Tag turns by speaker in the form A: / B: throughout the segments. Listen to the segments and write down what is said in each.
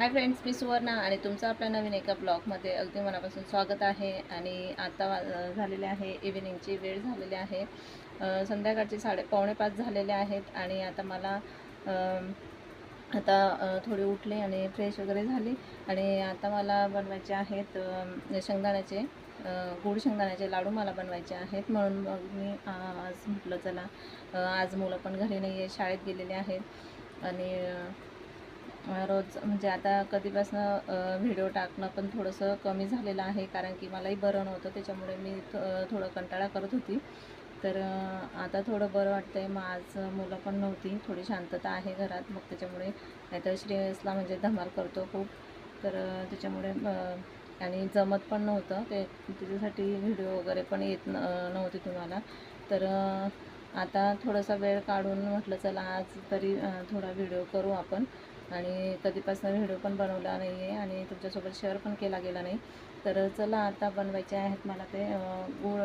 A: Hi friends मी सुवर्णा आणि तुमचं आपल्या नवीन एका ब्लॉगमध्ये अगदी मनापासून स्वागत आहे आणि आता झालेले आहे इव्हिनिंगची वेळ झालेली आहे. संध्याकाळचे साडे पावणे पाच झालेले आहेत आणि आता मला आता थोडी उठले आणि फ्रेश वगैरे झाली आणि आता मला बनवायचे आहेत शेंगदाण्याचे अ, गोड शेंगदाण्याचे लाडू मला बनवायचे आहेत. म्हणून मग मी आज म्हटलं चला आज मुलं पण घरी नाही आहे शाळेत गेलेले आहेत आणि रोज म्हणजे आता कधीपासनं व्हिडिओ टाकणं पण थोडंसं कमी झालेलं आहे कारण की मलाही बरं नव्हतं त्याच्यामुळे मी थोडं कंटाळा करत होती. तर आता थोडं बरं वाटतं आहे मग आज मुलं पण नव्हती थोडी शांतता आहे घरात मग त्याच्यामुळे नाहीतर श्रेयसला म्हणजे धमाल करतो खूप. तर त्याच्यामुळे आणि जमत पण नव्हतं ते त्याच्यासाठी व्हिडिओ वगैरे पण येत न नव्हते तुम्हाला. तर आता थोडासा वेळ काढून म्हटलं चला आज तरी थोडा व्हिडिओ करू आपण. आणि कधीपासून व्हिडिओ पण बनवला नाही आहे आणि तुमच्यासोबत शेअर पण केला गेला नाही. तर चला आता बनवायचे आहेत मला ते गूळ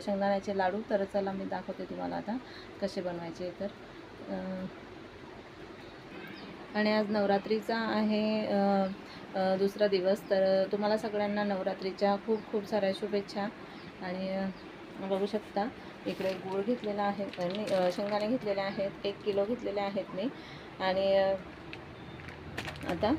A: शेंगदाण्याचे लाडू. तर चला मी दाखवते तुम्हाला आता कसे बनवायचे तर. आणि आज नवरात्रीचा आहे दुसरा दिवस. तर तुम्हाला सगळ्यांना नवरात्रीच्या खूप खूप साऱ्या शुभेच्छा. आणि बघू शकता इकडे गूळ घेतलेला आहे आणि शेंगदाणे घेतलेले आहेत एक किलो घेतलेले आहेत मी. आणि आता.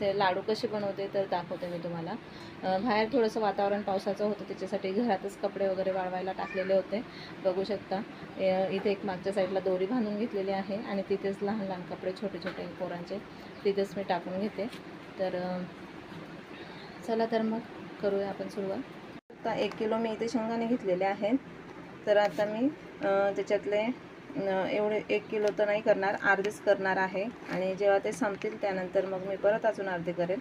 A: ते लाडू कसे बनवते तर दाखवते मी तुम्हाला. बाहेर थोडंसं वातावरण पावसाचं होतं त्याच्यासाठी घरातच कपडे वगैरे वाळवायला टाकलेले होते. बघू शकता. इथे एक मागच्या साईडला दोरी बांधून घेतलेली आहे आणि तिथेच लहान लहान कपडे छोटे छोटे पोरांचे तिथेच मी टाकून घेते. तर चला तर मग करूया आपण सुरुवात. आता एक किलो मी इथे शेंगाने घेतलेले आहेत. तर आता मी त्याच्यातले एवढे एक किलो तर नाही करणार अर्धेच करणार आहे. आणि जेव्हा ते संपतील त्यानंतर मग मी परत अजून अर्धे करेन.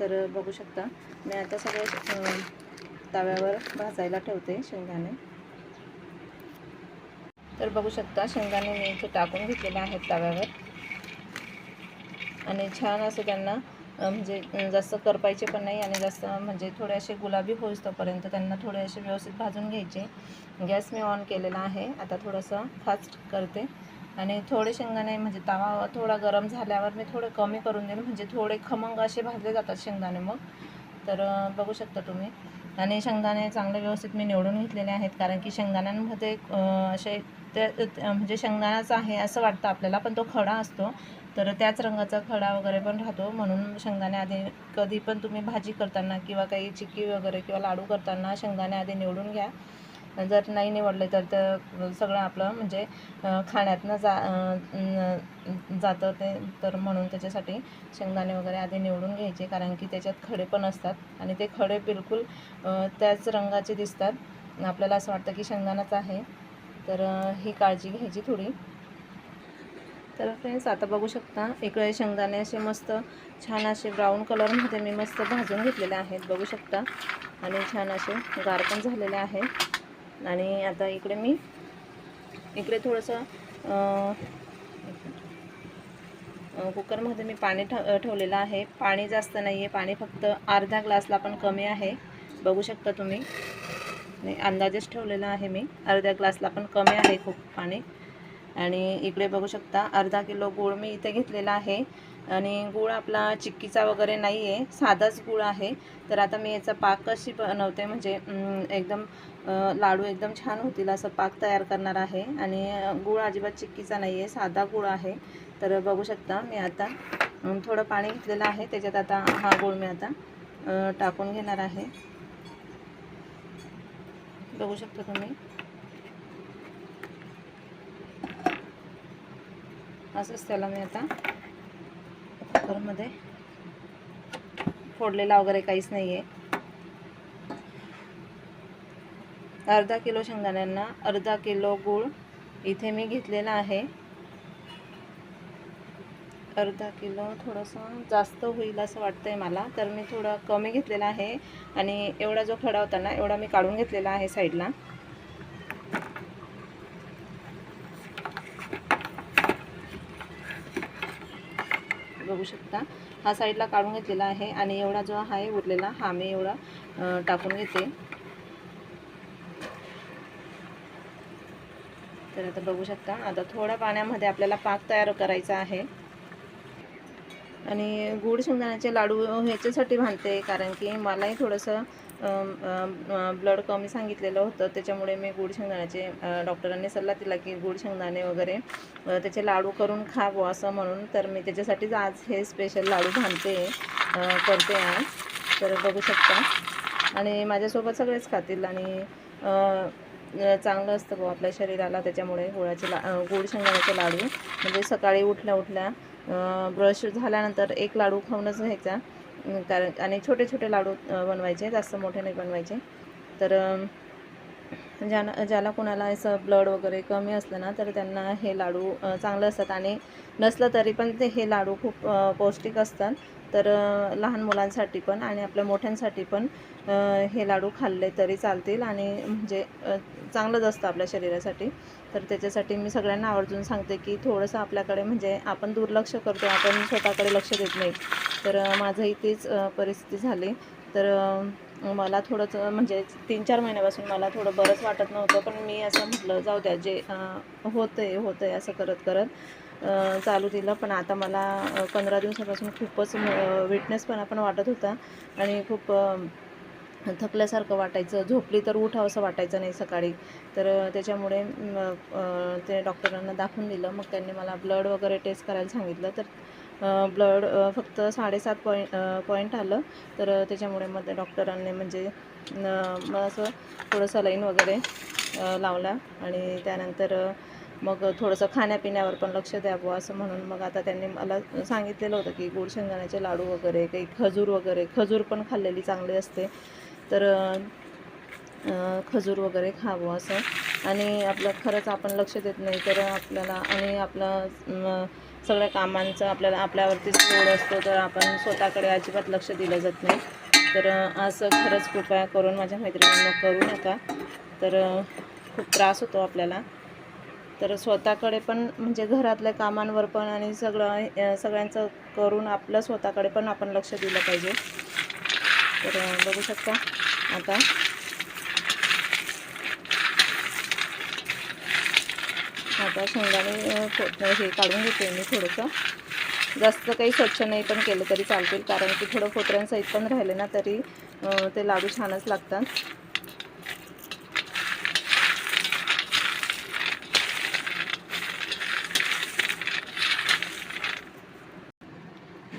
A: तर बघू शकता मी आता सगळे तव्यावर भाजायला ठेवते शेंगदाणे. तर बघू शकता शेंगदाणे मी इथे टाकून घेतलेले आहेत तव्यावर. आणि छान असं त्यांना म्हणजे जास्त करपायचे पण नाही आणि जास्त म्हणजे थोडे असे गुलाबी होईस्तोपर्यंत त्यांना थोडे असे व्यवस्थित भाजून घ्यायचे. गॅस मी ऑन केलेला आहे. आता थोडंसं फास्ट करते. आणि थोडे शेंगदाणे म्हणजे तवा थोडा गरम झाल्यावर मी थोडे कमी करून देईल म्हणजे थोडे खमंग असे भाजले जातात शेंगदाणे मग. तर बघू शकता तुम्ही. आणि शेंगदाणे चांगले व्यवस्थित मी निवडून घेतलेले आहेत. कारण की शेंगदाण्यांमध्ये असे ते ते- म्हणजे शेंगदाणाच आहे असं वाटतं आपल्याला पण तो खडा असतो. तर त्याच रंगाचा खडा वगैरे पण राहतो. म्हणून शेंगदाणे आधी कधी पण तुम्ही भाजी करताना किंवा काही चिक्की वगैरे किंवा लाडू करताना शेंगदाणे आधी निवडून घ्या. जर नाही निवडले तर ते सगळं आपलं म्हणजे खाण्यातनं जा जातं ते. तर म्हणून त्याच्यासाठी शेंगदाणे वगैरे आधी निवडून घ्यायचे. कारण की त्याच्यात खडे पण असतात आणि ते खडे बिलकुल त्याच रंगाचे दिसतात. आपल्याला असं वाटतं की शेंगदाणाच आहे. तर ही काळजी घ्यायची थोडी. तर फ्रेंड्स आता बघू शकता इकडे शेंगदाणे असे मस्त छान असे ब्राऊन कलरमध्ये मी मस्त भाजून घेतलेले आहेत बघू शकता. आणि छान असे गार पण झालेले आहेत आणि आता इकडे मी इकडे थोडंसं कुकरमध्ये मी पाणी ठ ठेवलेलं आहे. पाणी जास्त नाही आहे पाणी फक्त अर्धा ग्लासला पण कमी आहे. बघू शकता तुम्ही. अंदाजेच ठेवलेला आहे मी. अर्ध्या ग्लासला पण कमी आहे खूप पाणी. आणि इकडे बघू शकता अर्धा किलो गूळ मी इथे घेतलेला आहे. आणि गूळ आपला चिक्कीचा वगैरे नाही आहे साधाच गूळ आहे. तर आता मी याचा पाक कशी बनवते म्हणजे एकदम लाडू एकदम छान होतील असं पाक तयार करणार आहे. आणि गूळ अजिबात चिक्कीचा नाही आहे साधा गूळ आहे. तर बघू शकता मी आता थोडं पाणी घेतलेलं आहे. त्याच्यात आता हा गूळ मी आता टाकून घेणार आहे. बघू शकता तुम्ही. असंच त्याला मी आता. कुकरमध्ये फोडलेला वगैरे काहीच नाही आहे अर्धा किलो शेंगदाण्यांना अर्धा किलो गूळ इथे मी घेतलेला आहे. अर्धा किलो थोडंसं जास्त होईल असं वाटतंय मला. तर मी थोडं कमी घेतलेला आहे आणि एवढा जो खडा होता ना एवढा मी काढून घेतलेला आहे साईडला. बघू शकता. हा साईडला काढून घेतलेला आहे आणि एवढा जो आहे उरलेला हा मी एवढा टाकून घेते. तर आता बघू शकता आता थोड्या पाण्यामध्ये आपल्याला पाक तयार करायचा आहे. आणि गुड शेंगदाण्याचे लाडू ह्याच्यासाठी बांधते कारण की मलाही थोडंसं ब्लड कमी सांगितलेलं होतं. त्याच्यामुळे मी गुड शेंगदाण्याचे डॉक्टरांनी सल्ला दिला की गुड शेंगदाणे वगैरे त्याचे लाडू करून खावं असं म्हणून. तर मी त्याच्यासाठीच आज हे स्पेशल लाडू बांधते करते आज. तर बघू शकता. आणि माझ्यासोबत सगळेच खातील आणि चांगलं असतं बुवा आपल्या शरीराला. त्याच्यामुळे गुळाचे ला गोड शेंगदाण्याचे लाडू. म्हणजे सकाळी उठल्या उठल्या ब्रश झाल्यानंतर एक लाडू खाऊनच घ्यायचा. कारण आणि छोटे छोटे लाडू बनवायचे जास्त मोठे नाही बनवायचे. तर अम, ज्याला ज्याला कोणाला असं ब्लड वगैरे कमी असलं ना तर त्यांना हे लाडू चांगलं असतात. आणि नसलं तरी पण ते हे लाडू खूप पौष्टिक असतात. तर लहान मुलांसाठी पण आणि आपल्या मोठ्यांसाठी पण हे लाडू खाल्ले तरी चालतील आणि म्हणजे चांगलंच असतं आपल्या शरीरासाठी. तर त्याच्यासाठी मी सगळ्यांना आवर्जून सांगते की थोडंसं आपल्याकडे म्हणजे आपण दुर्लक्ष करतो आपण स्वतःकडे लक्ष देत नाही. तर माझंही तीच परिस्थिती झाली. तर मला थोडंच म्हणजे तीन चार महिन्यापासून मला थोडं बरंच वाटत नव्हतं पण मी असं म्हटलं जाऊ द्या जे अ, होतंय होतंय असं करत करत चालू दिलं. पण आता मला पंधरा दिवसापासून खूपच विटनेसपणा पण वाटत होता आणि खूप थकल्यासारखं वाटायचं. झोपली तर उठावं असं वाटायचं नाही सकाळी. तर त्याच्यामुळे ते डॉक्टरांना दाखवून दिलं. मग त्यांनी मला ब्लड वगैरे टेस्ट करायला सांगितलं. तर ब्लड फक्त साडेसात पॉईंट पॉईंट आलं. तर त्याच्यामुळे मग डॉक्टरांनी म्हणजे मला असं थोडं सलाईन वगैरे लावला. आणि त्यानंतर मग थोडंसं खाण्यापिण्यावर पण लक्ष द्यावं असं म्हणून मग आता त्यांनी मला सांगितलेलं होतं की गुळ शेंगदाण्याचे लाडू वगैरे काही खजूर वगैरे खजूर पण खाल्लेली चांगली असते. तर खजूर वगैरे खावं असं. आणि आपलं खरंच आपण लक्ष देत नाही तर आपल्याला आणि आपलं सगळ्या कामांचं आपल्याला आपल्यावरतीच लोड असतो तर आपण स्वतःकडे अजिबात लक्ष दिलं जात नाही. तर असं खरंच कृपया करून माझ्या मैत्रिणींना करू नका. तर खूप त्रास होतो आपल्याला. तर स्वतःकडे पण म्हणजे घरातल्या कामांवर पण आणि सगळं सगळ्यांचं करून आपलं स्वतःकडे पण आपण लक्ष दिलं पाहिजे. तर बघू शकता. आता आता शेंगदाणे हे काढून घेते मी थोडंसं. जास्त काही स्वच्छ नाही पण केलं तरी चालतील कारण की थोडं फोतऱ्यांसहित पण राहिले ना तरी ते लाडू छानच लागतात.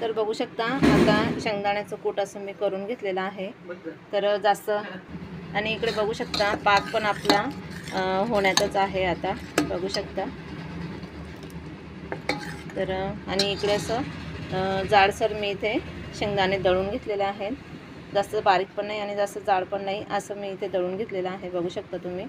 A: तर बघू शकता आता शेंगदाण्याचं कूट असं मी करून घेतलेलं आहे. तर जास्त आणि इकडे बघू शकता पाक पण आपला होण्यातच आहे आता. बघू शकता. तर आणि इकडे असं जाडसर मी इथे शेंगदाणे दळून घेतलेले आहेत. जास्त बारीक पण नाही आणि जास्त जाड पण नाही असं मी इथे दळून घेतलेलं आहे. बघू शकता तुम्ही.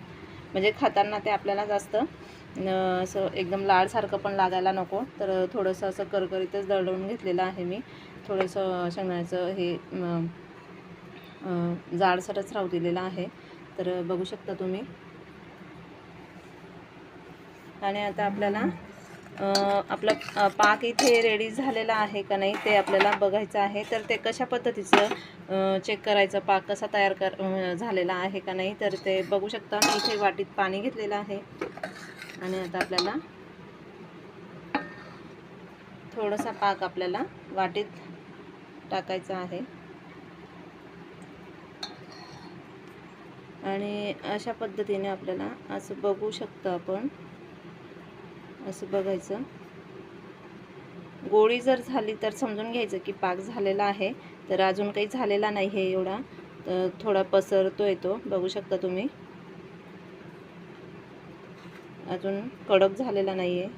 A: म्हणजे खाताना ते आपल्याला जास्त असं एकदम लाडसारखं पण लागायला नको. तर थोडंसं असं करकरीतच दळून घेतलेलं आहे मी. थोडंसं शेंगदाण्याचं हे जाडसरच राहू दिलेलं आहे. तर बघू शकता तुम्ही. आणि आता आपल्याला आपला पाक इथे रेडी झालेला आहे का नाही ते आपल्याला बघायचं आहे. तर ते कशा पद्धतीचं चेक करायचं? पाक कसा तयार कर झालेला आहे का नाही? तर ते बघू शकता. मी इथे वाटीत पाणी घेतलेलं आहे. आणि आता आपल्याला थोडासा पाक आपल्याला वाटीत टाकायचा आहे. आणि अशा पद्धतीने आपल्याला असं बघू शकतो आपण. असं बघायचं. गोळी जर झाली तर समजून घ्यायचं की पाक झालेला आहे. तर अजून काही झालेला नाही आहे एवढा. तर थोडा पसरतो येतो बघू शकता तुम्ही. अजून कडक झालेला नाही आहे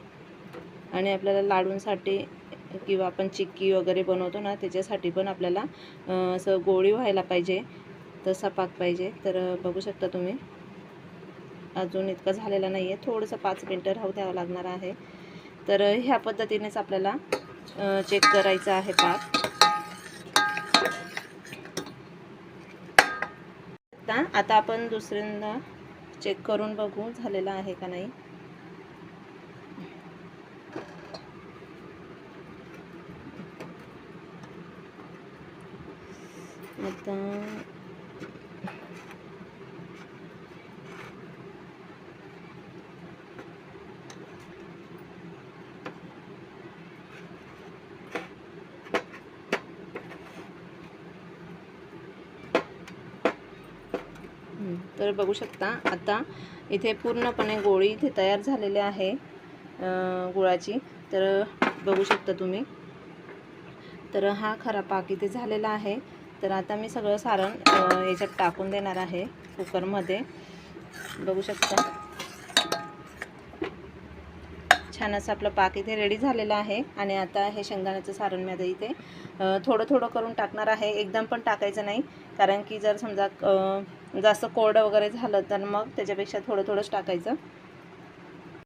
A: आणि आपल्याला लाडूंसाठी किंवा आपण चिक्की वगैरे बनवतो ना त्याच्यासाठी पण आपल्याला असं गोळी व्हायला पाहिजे. तसा पाक पाहिजे. तर बघू शकता तुम्ही. अजून इतका झालेला नाही आहे थोडंसं पाच मिनटं राहू द्यावं लागणार आहे. तर ह्या पद्धतीनेच आपल्याला चेक करायचं आहे पाक. आता आपण दुसऱ्यांदा चेक करून बघू झालेला आहे का नाही. आता तर बघू शकता आता इथे पूर्णपणे गोळी इथे तयार झालेली आहे गुळाची. तर बघू शकता तुम्ही. तर हा खरा पाक इथे झालेला आहे. तर आता मी सगळं सारण याच्यात टाकून देणार आहे कुकरमध्ये. बघू शकता. छान असं आपलं पाक इथे रेडी झालेलं आहे आणि आता हे शेंगदाण्याचं सारण मी आता इथे थोडं थोडं करून टाकणार आहे. एकदम पण टाकायचं नाही. कारण की जर समजा जास्त कोरडं वगैरे झालं तर मग त्याच्यापेक्षा थोडं थोडंच टाकायचं.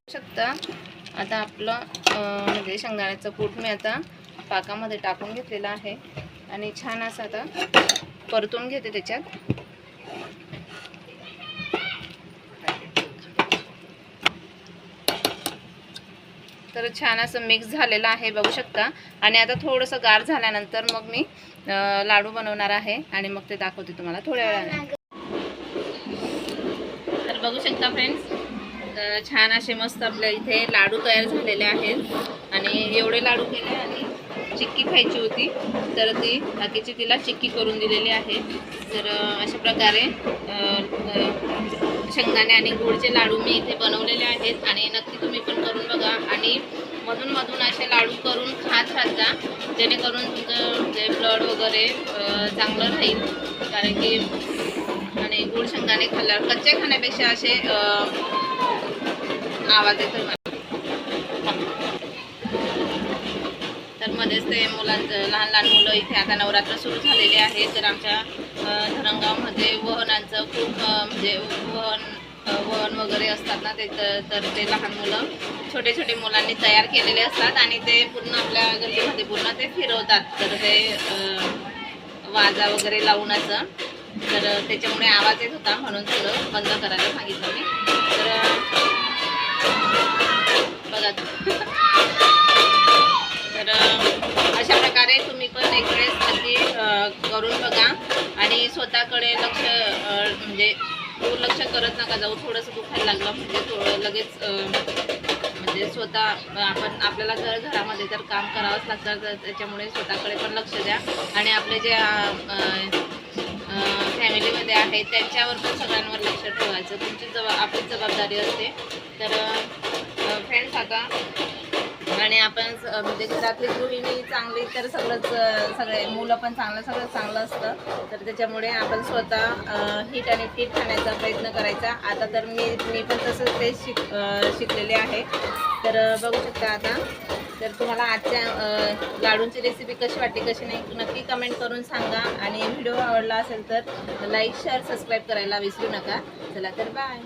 A: शकता. आता आपलं म्हणजे शेंगदाण्याचं कूट मी आता पाकामध्ये टाकून घेतलेलं आहे. आणि छान असं आता परतून घेते त्याच्यात. तर छान असं मिक्स झालेलं आहे बघू शकता. आणि आता थोडंसं गार झाल्यानंतर मग मी लाडू बनवणार आहे आणि मग ते दाखवते तुम्हाला थोड्या वेळाने. तर बघू शकता फ्रेंड्स तर छान असे मस्त आपल्या इथे लाडू तयार झालेले आहेत. आणि एवढे लाडू केले आणि चिक्की खायची होती तर ती बाकीची तिला चिक्की करून दिलेली आहे. तर अशा प्रकारे शेंगदाणे आणि गुळचे लाडू मी इथे बनवलेले आहेत आणि नक्की तुम्ही पण करून बघा. आणि मधून मधून असे लाडू करून खात राहता जेणेकरून तुमचं जे ब्लड वगैरे चांगलं राहील. कारण की आणि गुळ शेंगाने खाल्ल्यावर कच्चे खाण्यापेक्षा असे आवाज येतो मला. तर मध्येच ते मुलांचं लहान लहान मुलं इथे आता नवरात्र सुरू झालेले आहे. तर आमच्या अ, धरणगावमध्ये वहनांचं खूप म्हणजे वहन वहन वगैरे असतात ना ते तर ते लहान मुलं छोटे छोटे मुलांनी तयार केलेले असतात आणि ते पूर्ण आपल्या गल्लीमध्ये पूर्ण ते फिरवतात. तर ते वाजा वगैरे लावून असं. तर त्याच्यामुळे आवाज येत होता म्हणून सगळं बंद करायला सांगितलं मी. तर बघा. तर अशा प्रकारे तुम्ही पण एक वेळेस नक्की करून बघा. आणि स्वतःकडे लक्ष म्हणजे दुर्लक्ष करत नका जाऊ. थोडंसं दुखायला लागलं म्हणजे थोडं लगेच स्वतः आपण आपल्याला घर घरामध्ये तर काम करावंच लागतं तर त्याच्यामुळे स्वतःकडे पण लक्ष द्या. आणि आपले जे फॅमिलीमध्ये आहेत त्यांच्यावर पण सगळ्यांवर लक्ष ठेवायचं. तुमची जबा आपलीच जबाबदारी असते. तर फ्रेंड्स आता आणि आपण म्हणजे घरातली गृहिणी चांगली तर सगळंच सगळे मुलं पण चांगलं सगळं चांगलं असतं. तर त्याच्यामुळे आपण स्वतः हिट आणि फिट खाण्याचा प्रयत्न करायचा. आता तर मी मी पण तसंच ते शिक शिकलेले आहे. तर बघू शकता आता. तर तुम्हाला आजच्या लाडूंची रेसिपी कशी वाटली कशी नाही नक्की कमेंट करून सांगा. आणि व्हिडिओ आवडला असेल तर लाईक शेअर सबस्क्राईब करायला विसरू नका. चला तर बाय